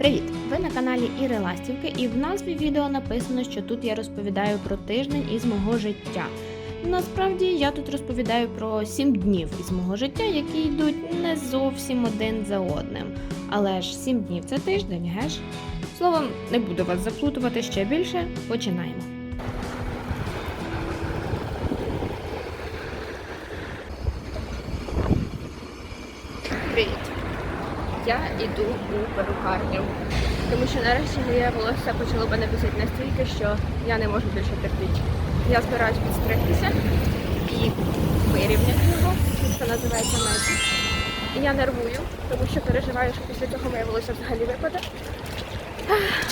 Привіт! Ви на каналі Іри Ластівки, і в назві відео написано, що тут я розповідаю про тиждень із мого життя. Насправді я тут розповідаю про 7 днів із мого життя, які йдуть не зовсім один за одним. Але ж 7 днів це тиждень, геш? Словом, не буду вас заплутувати ще більше. Починаємо. Привіт! Я йду у перукарню, тому що нарешті моє волосся почало мене бісити настільки, що я не можу більше терпіти. Я збираюсь підстригтися і вирівняти його, що називається меді. І я нервую, тому що переживаю, що після цього моє волосся взагалі випаде.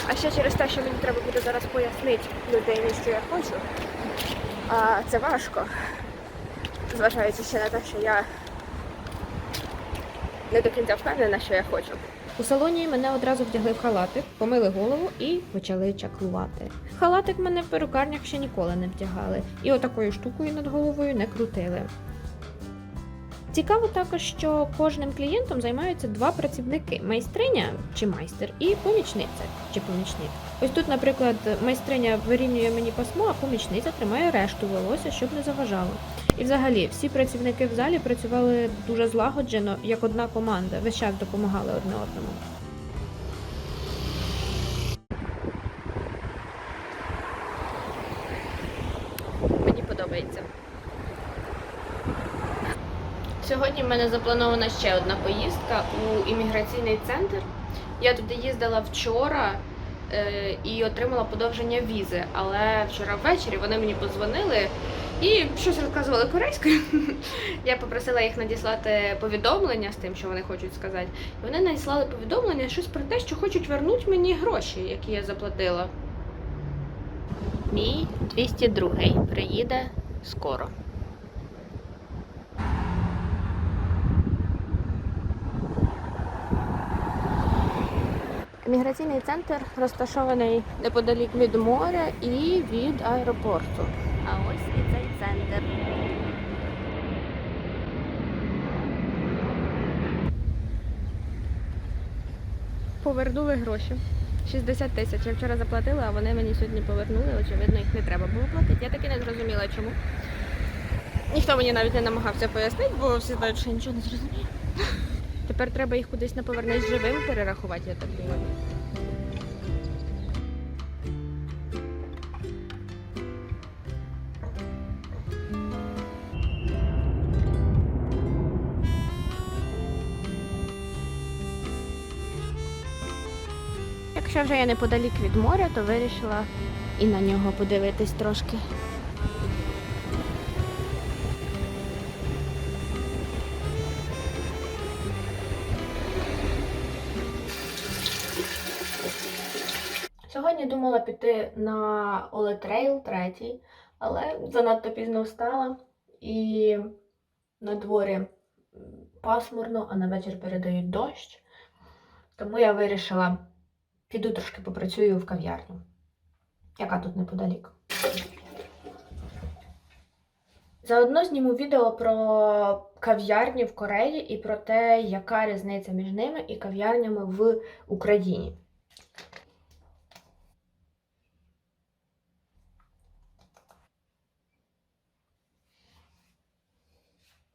А ще через те, що мені треба буде зараз пояснити людині, що я хочу. А це важко, зважаючи ще на те, що я не до кінця впевнена, що я хочу. У салоні мене одразу вдягли в халатик, помили голову і почали чаклувати. Халатик мене в перукарнях ще ніколи не вдягали, і отакою штукою над головою не крутили. Цікаво також, що кожним клієнтом займаються два працівники: майстриня чи майстер, і помічниця чи помічник. Ось тут, наприклад, майстриня вирівнює мені пасмо, а помічниця тримає решту волосся, щоб не заважало. І взагалі всі працівники в залі працювали дуже злагоджено, як одна команда, весь час допомагали одне одному. Мені подобається. Сьогодні в мене запланована ще одна поїздка у імміграційний центр. Я туди їздила вчора е, і отримала подовження візи, але вчора ввечері вони мені подзвонили і щось розказували корейською. Я попросила їх надіслати повідомлення з тим, що вони хочуть сказати. І вони надіслали повідомлення щось про те, що хочуть вернути мені гроші, які я заплатила. Мій 202 приїде скоро. Міграційний центр розташований неподалік від моря і від аеропорту. А ось і цей центр. Повернули гроші. 60 тисяч. Я вчора заплатила, а вони мені сьогодні повернули. Очевидно, їх не треба було платити. Я таки не зрозуміла, чому. Ніхто мені навіть не намагався пояснити, бо всі знають, що я нічого не зрозумію. Тепер треба їх кудись на повернись живим перерахувати, я так думаю. Якщо вже я неподалік від моря, то вирішила і на нього подивитись трошки. Сьогодні думала піти на Олетрейл третій, але занадто пізно встала і на дворі пасмурно, а на вечір передають дощ. Тому я вирішила піду трошки попрацюю в кав'ярню, яка тут неподалік. Заодно зніму відео про кав'ярні в Кореї і про те, яка різниця між ними і кав'ярнями в Україні.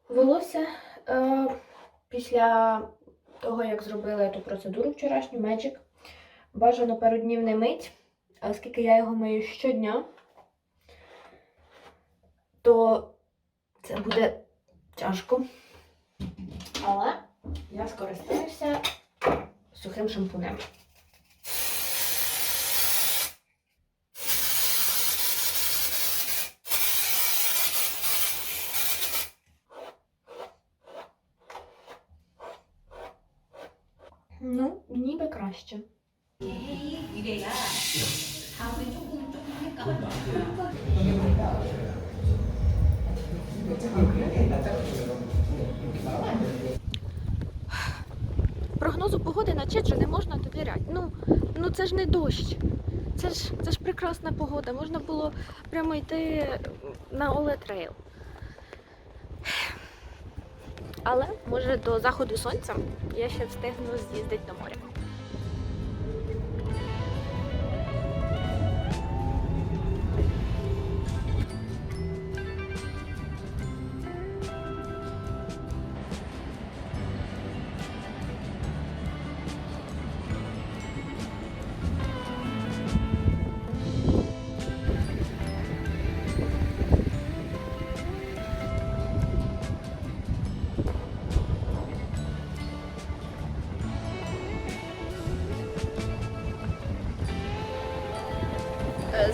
Волосся е, після того, як зробила ту процедуру вчорашню Magic, бажано пару не мить, оскільки я його мию щодня, то це буде тяжко. Але я скористаюся сухим шампунем. Ну, ніби краще. Прогнозу погоди на чеджу не можна довіряти. Ну, ну це ж не дощ. Це ж, це ж прекрасна погода. Можна було прямо йти на Олетрейл. Але може до заходу сонця я ще встигну з'їздити до моря.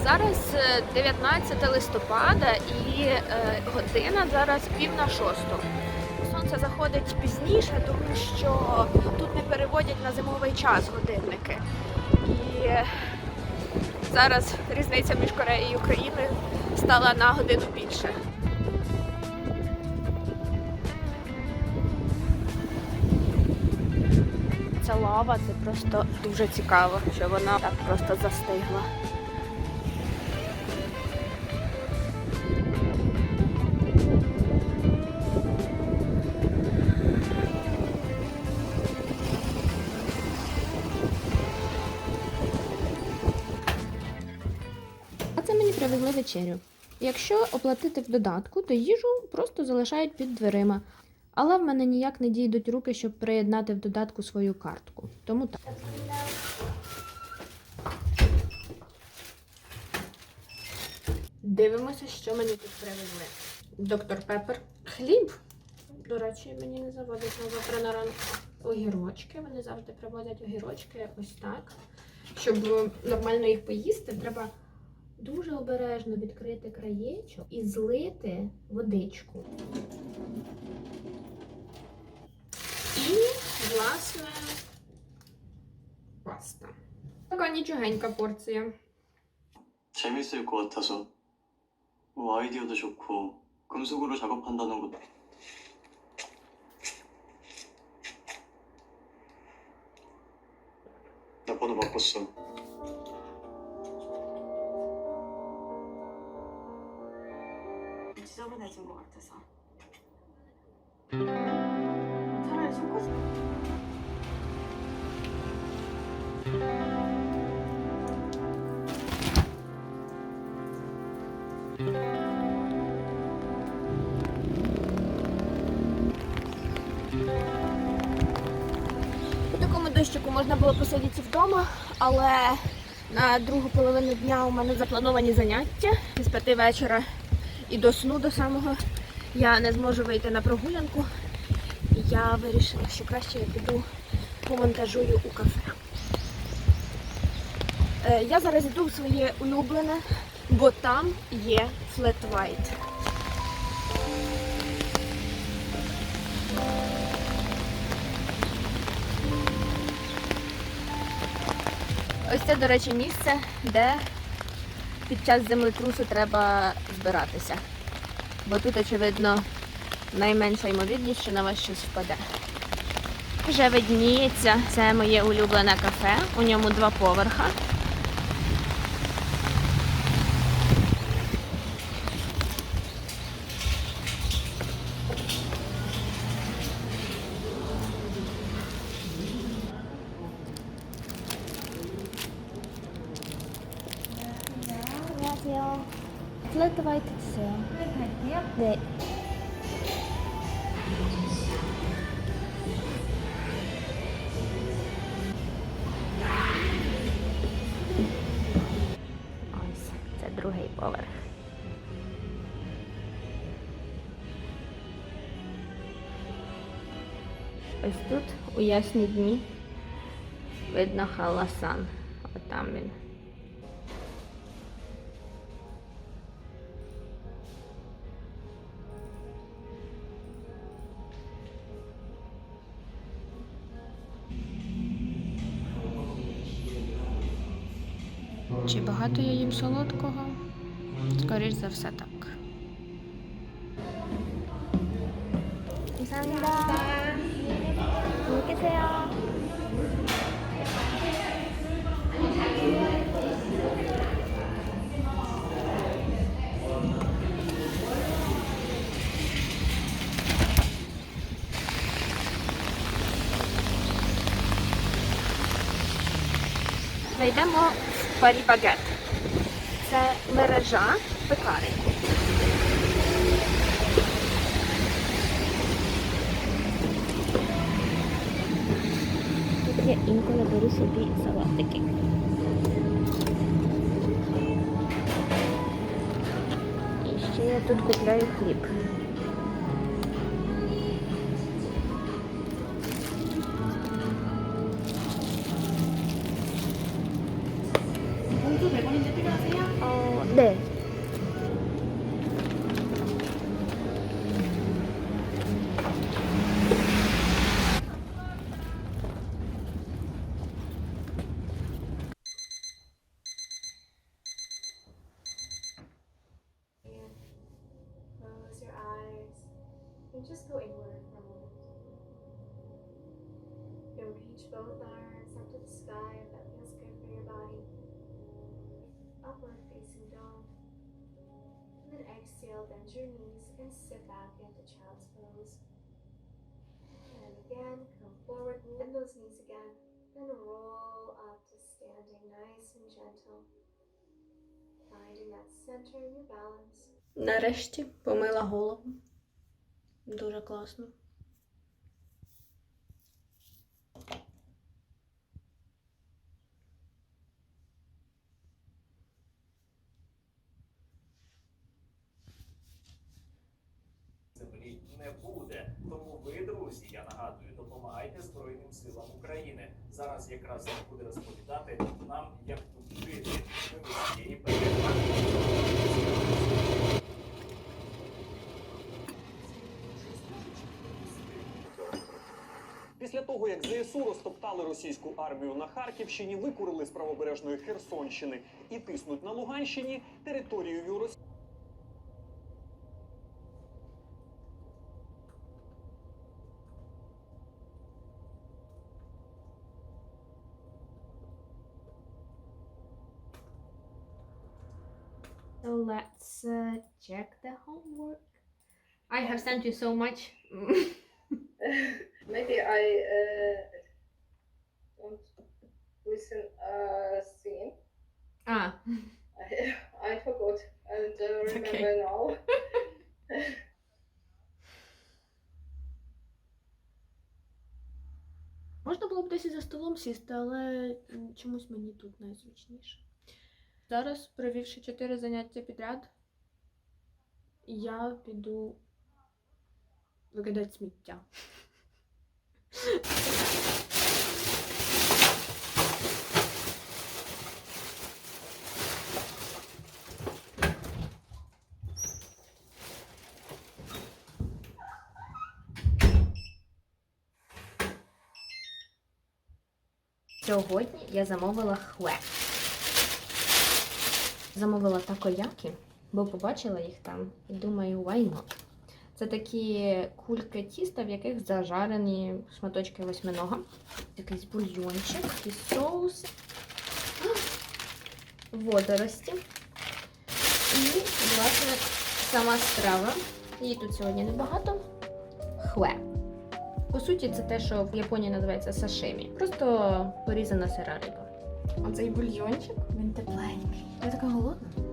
Зараз е, 19 листопада і е, година зараз пів на шосту. Сонце заходить пізніше, тому що тут не переводять на зимовий час годинники. І е, зараз різниця між Кореєю і Україною стала на годину більше. Ця лава це просто дуже цікаво, що вона так просто застигла. Вечерю. Якщо оплатити в додатку, то їжу просто залишають під дверима. Але в мене ніяк не дійдуть руки, щоб приєднати в додатку свою картку. Тому так. Дивимося, що мені тут привезли. Доктор Пеппер. Хліб. До речі, мені не заводить на завтра ранку. Огірочки. Вони завжди привозять огірочки ось так. Щоб е, нормально їх поїсти, треба дуже обережно відкрити краєчок і злити водичку. І, власне, паста. Така нічогенька порція. 재밌을 것 같아서 뭐 아이디어도 좋고 금속으로 작업한다는 것도 나 번호 바꿨어 Tarayıcım Gortasa. Tarayıcım Gortasa. Дощику можна було посидіти вдома, але на другу половину дня у мене заплановані заняття з п'яти вечора і до сну до самого я не зможу вийти на прогулянку. Я вирішила, що краще я піду помонтажую у кафе. Е, Я зараз йду в своє улюблене, бо там є флет white. Ось це, до речі, місце, де під час землетрусу треба збиратися. Бо тут, очевидно, найменша ймовірність, що на вас щось впаде. Вже видніється, це моє улюблене кафе. У ньому два поверха. Поверх. Ось тут у ясні дні видно халасан. Отам він. Чи багато я їм солодкого? Скоріш за все так. 감사합니다. 안녕히 계세요. Зайдемо в Парі Багет. Це мережа пекарень. Тут я інколи беру собі салатики. І ще я тут купляю хліб. and just go inward for a moment. Then reach both arms up to the sky if that feels good for your body. Upward facing dog. And then exhale, bend your knees and sit back into child's pose. And again, come forward, bend those knees again. Then roll up to standing nice and gentle. Finding that center in your balance. Нарешті помила голову. Дуже класно. землі не буде. Тому ви, друзі, я нагадую, допомагайте Збройним силам України. Зараз якраз буде розповідати нам, як тут жити. Ми без цієї передачі. Після того, як ЗСУ розтоптали російську армію на Харківщині, викурили з правобережної Херсонщини і тиснуть на Луганщині територією Росії. So let's uh, check the homework. I have sent you so much. Maybe I uh, don't listen uh, scene. ah, I, I forgot and uh, remember Okay. now. можна було б десь і за столом сісти, але чомусь мені тут найзручніше. Зараз, провівши чотири заняття підряд, я піду викидати сміття. Сьогодні я замовила хлеб. Замовила такояки, бо побачила їх там і думаю, why not? Це такі кульки тіста, в яких зажарені шматочки восьминога. Якийсь бульйончик і соус, водорості. І, власне, сама страва. Її тут сьогодні небагато. Хлеб. По суті, це те, що в Японії називається сашимі. Просто порізана сира риба. Оцей бульйончик, він тепленький. Я така голодна.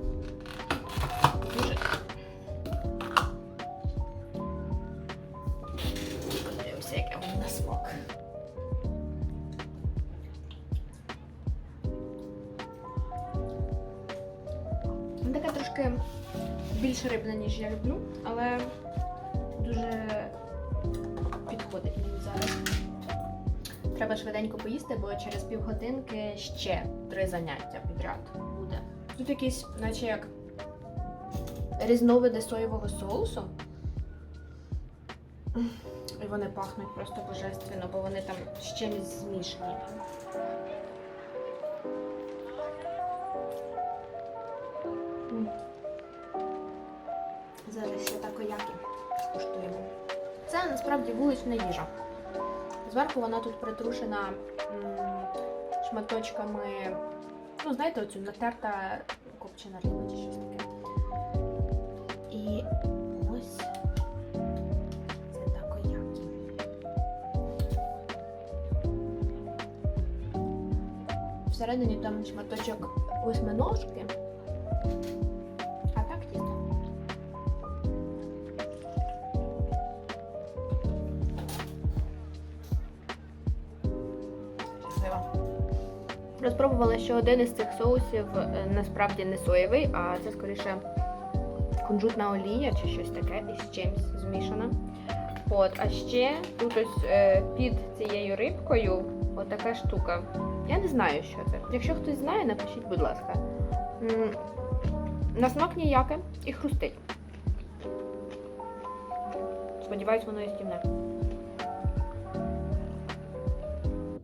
Ніж я люблю, але дуже підходить мені зараз. Треба швиденько поїсти, бо через півгодинки ще три заняття підряд буде. Тут якісь, наче як різновиди соєвого соусу. І вони пахнуть просто божественно, бо вони там з чимось змішані. Зараз ще такояки скуштуємо. Це насправді вулична їжа. Зверху вона тут притрушена шматочками, ну, знаєте, оцю натерта копчена риба чи щось таке. І ось це такоякі. Всередині там шматочок восьминожки, Розпробувала, що один із цих соусів е, насправді не соєвий, а це скоріше кунжутна олія чи щось таке із чимось змішана. От, а ще тут ось е, під цією рибкою отака штука. Я не знаю, що це. Якщо хтось знає, напишіть, будь ласка. На смак ніяке і хрустить. Сподіваюсь, воно їстівне.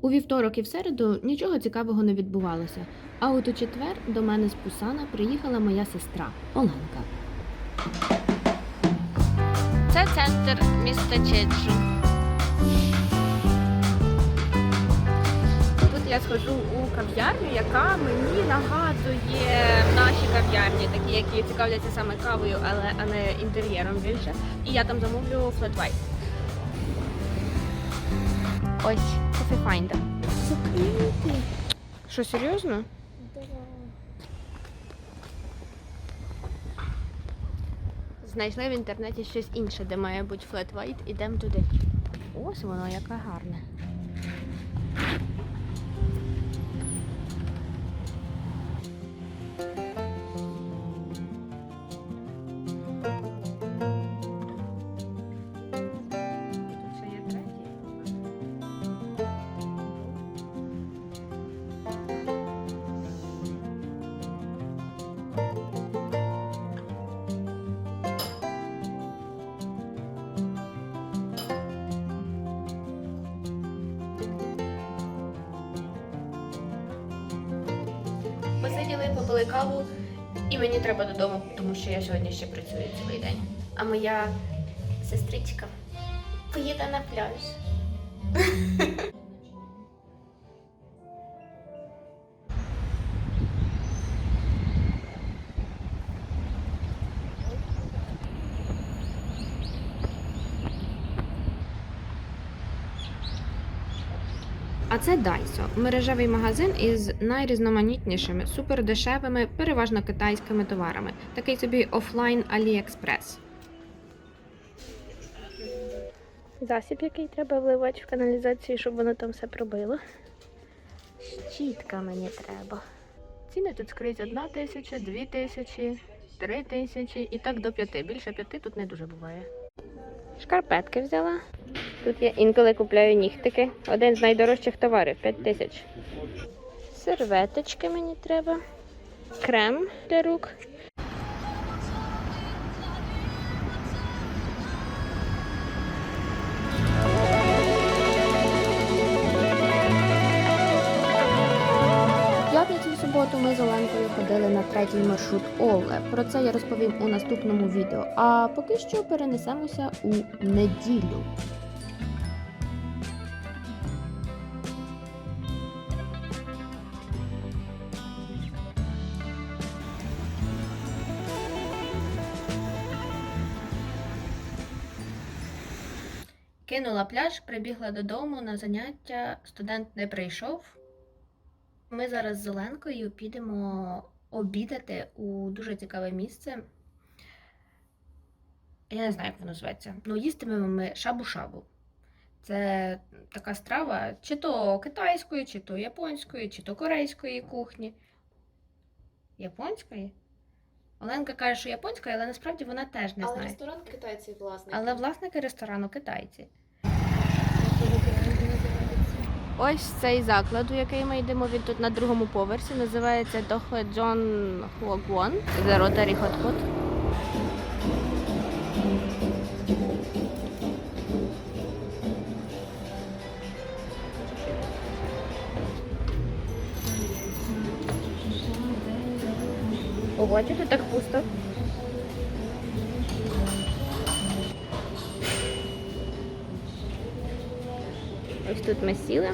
У вівторок і в середу нічого цікавого не відбувалося. А от у четвер до мене з Пусана приїхала моя сестра Оленка. Це центр міста Чеджу. Тут я схожу у кав'ярню, яка мені нагадує наші кав'ярні, такі, які цікавляться саме кавою, але а не інтер'єром більше. І я там замовлю white. Ось, Coffee Finder. Закрити. Що, серйозно? Знайшли в інтернеті щось інше, де має бути flat white, ідемо туди. Ось воно, яке гарне. Що я сьогодні ще працюю цілий день. А моя сестричка поїде на пляж. це Daiso – мережевий магазин із найрізноманітнішими, супердешевими, переважно китайськими товарами. Такий собі офлайн AliExpress. Засіб, який треба вливати в каналізацію, щоб воно там все пробило. Щітка мені треба. Ціни тут скрізь одна тисяча, дві тисячі, три тисячі і так до п'яти. Більше п'яти тут не дуже буває. Шкарпетки взяла. Тут я інколи купляю нігтики. Один з найдорожчих товарів 5 тисяч. Серветочки мені треба. Крем для рук. Суботу ми з Оленкою ходили на третій маршрут Оле. Про це я розповім у наступному відео. А поки що перенесемося у неділю. Кинула пляж, прибігла додому на заняття. Студент не прийшов. Ми зараз з Оленкою підемо обідати у дуже цікаве місце. Я не знаю, як воно зветься. Ну, їстимемо ми шабу-шабу. Це така страва, чи то китайської, чи то японської, чи то корейської кухні. Японської? Оленка каже, що японської, але насправді вона теж не Але знає. ресторан китайці власне. Але власники ресторану китайці. Ось цей заклад, у який ми йдемо, він тут на другому поверсі, називається Дохе Джон Хуагуан. Hot Ого, тут так пусто? Тут ми сіли.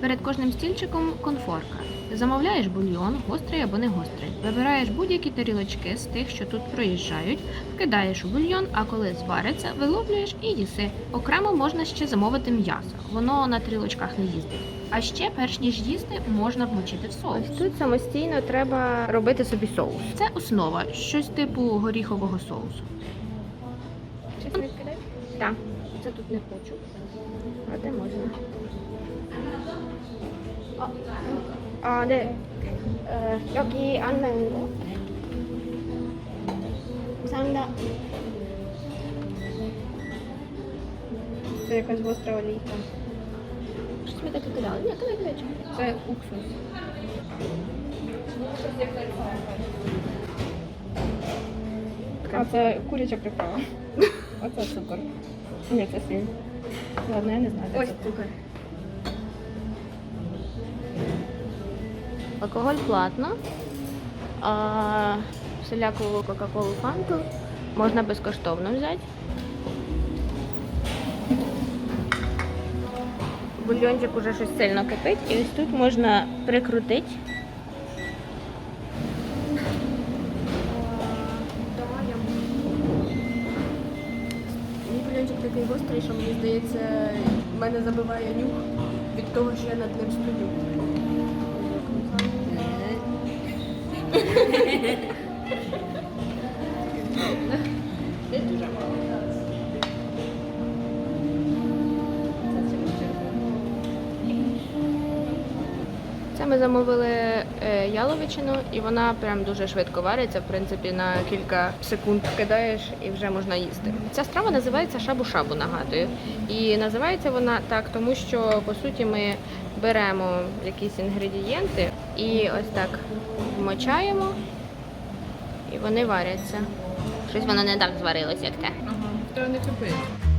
Перед кожним стільчиком конфорка. Замовляєш бульйон, гострий або не гострий. Вибираєш будь-які тарілочки з тих, що тут проїжджають, кидаєш у бульйон, а коли звариться, виловлюєш і їси. Окремо можна ще замовити м'ясо. Воно на тарілочках не їздить. А ще, перш ніж їсти, можна вмочити в соус. Ось тут самостійно треба робити собі соус. Це основа, щось типу горіхового соусу. Чесно відкидати? Так Це тут не хочу. А де можна? А, а де? Е, 여기 안 매운 거? 감사합니다. Це якась гостра олійка. Щось ми таке кидали? Ні, то не кидачу. Це уксус. А це куряча приправа. Оце цукор. Ні, це сіль. Ладно, я не знаю. Ось цукор. Алкоголь платно, а всіляку Кока-Колу фанту можна безкоштовно взяти. Бульйончик уже щось сильно кипить, і ось тут можна прикрутити. Мій бульончик такий гострий, що мені здається, мене забиває нюх від того, що я над ним стою. Це ми замовили яловичину, і вона прям дуже швидко вариться. В принципі, на кілька секунд кидаєш і вже можна їсти. Ця страва називається шабу-шабу, нагадую. І називається вона так, тому що по суті ми беремо якісь інгредієнти і ось так вмочаємо, і вони варяться. Щось воно не так зварилось, як те. Ага, то не кипить.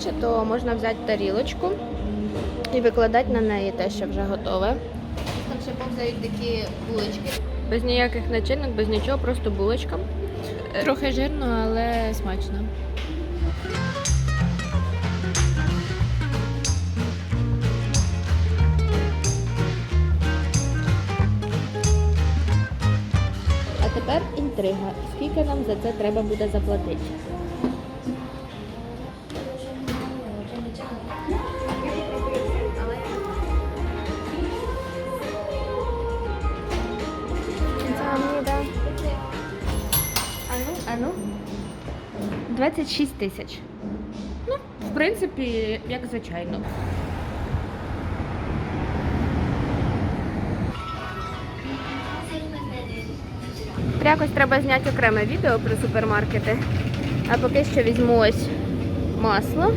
Гаряче, то можна взяти тарілочку і викладати на неї те, що вже готове. Там ще повзають такі булочки. Без ніяких начинок, без нічого, просто булочка. Трохи жирно, але смачно. А тепер інтрига. Скільки нам за це треба буде заплатити? 26 тисяч. Ну, в принципі, як звичайно. Якось треба зняти окреме відео про супермаркети. А поки що візьму ось масло.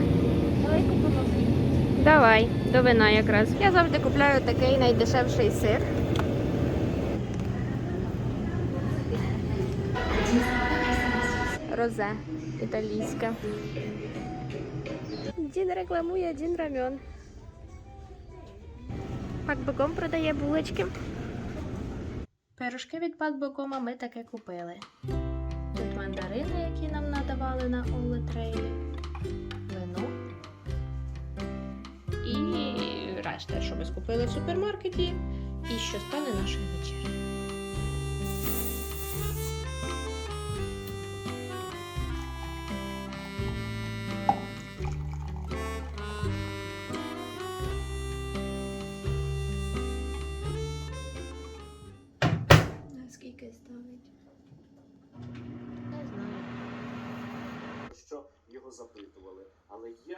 Давай, до вина якраз. Я завжди купляю такий найдешевший сир. Розе італійське. Дін рекламує Дін Рамьон. Пакбеком продає булочки. Пирожки від Пакбекома ми таке купили. Тут мандарини, які нам надавали на олетреї, вино. І решта, що ми скупили в супермаркеті, і що стане нашою вечерею.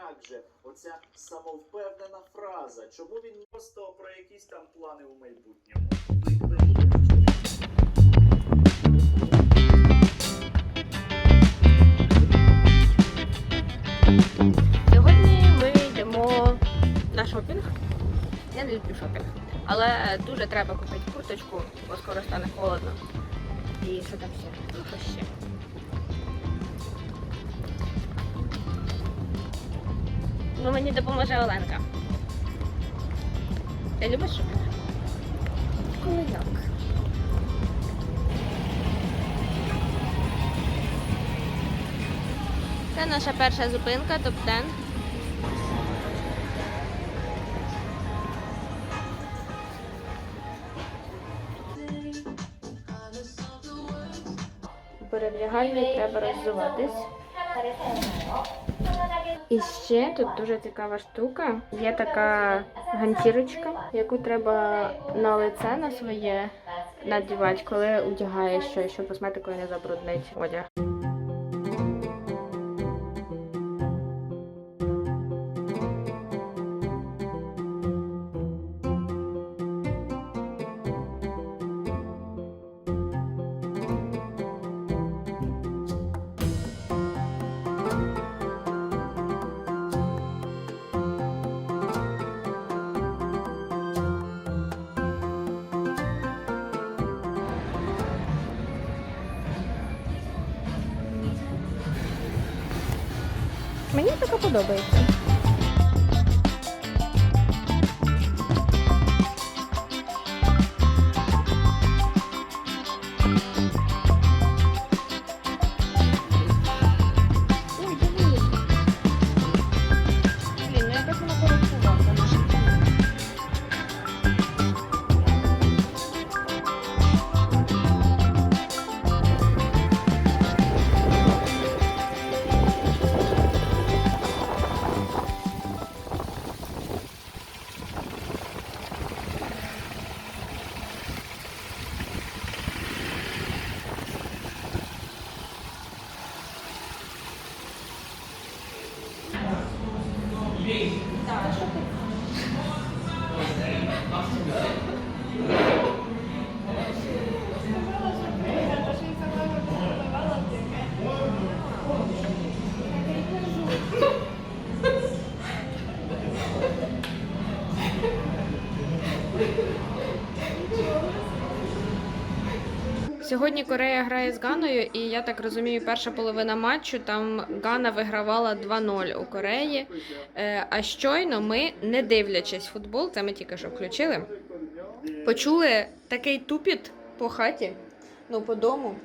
Як же оця самовпевнена фраза? Чому він Просто про якісь там плани у майбутньому. Сьогодні ми йдемо на шопінг. Я не люблю шопінг. Але дуже треба купити курточку, бо скоро стане холодно. І що там ще? Ну, що ще? Ну, мені допоможе Оленка. Ти любиш шопінг? Коли як? Це наша перша зупинка, топ-10. Перевдягальні треба роздуватись. І ще тут дуже цікава штука. Є така гантірочка, яку треба на лице на своє надівати, коли одягаєш щось, щоб косметикою не забруднить одяг. Сьогодні Корея грає з Ганою, і я так розумію, перша половина матчу там Гана вигравала 2-0 у Кореї. Е, А щойно ми, не дивлячись футбол, це ми тільки що включили, почули такий тупіт по хаті, ну по дому,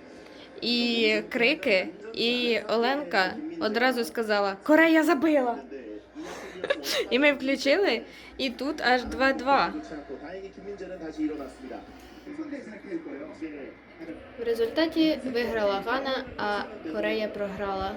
і крики. І Оленка одразу сказала: Корея забила! І ми включили, і тут аж 2-2. В результаті виграла Гана, а Корея програла.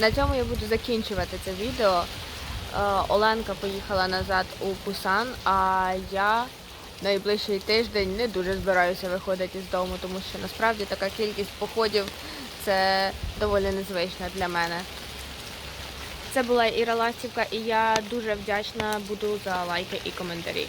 На цьому я буду закінчувати це відео. Е, Оленка поїхала назад у Пусан, а я найближчий тиждень не дуже збираюся виходити з дому, тому що насправді така кількість походів це доволі незвична для мене. Це була Іра Ластівка, і я дуже вдячна буду за лайки і коментарі.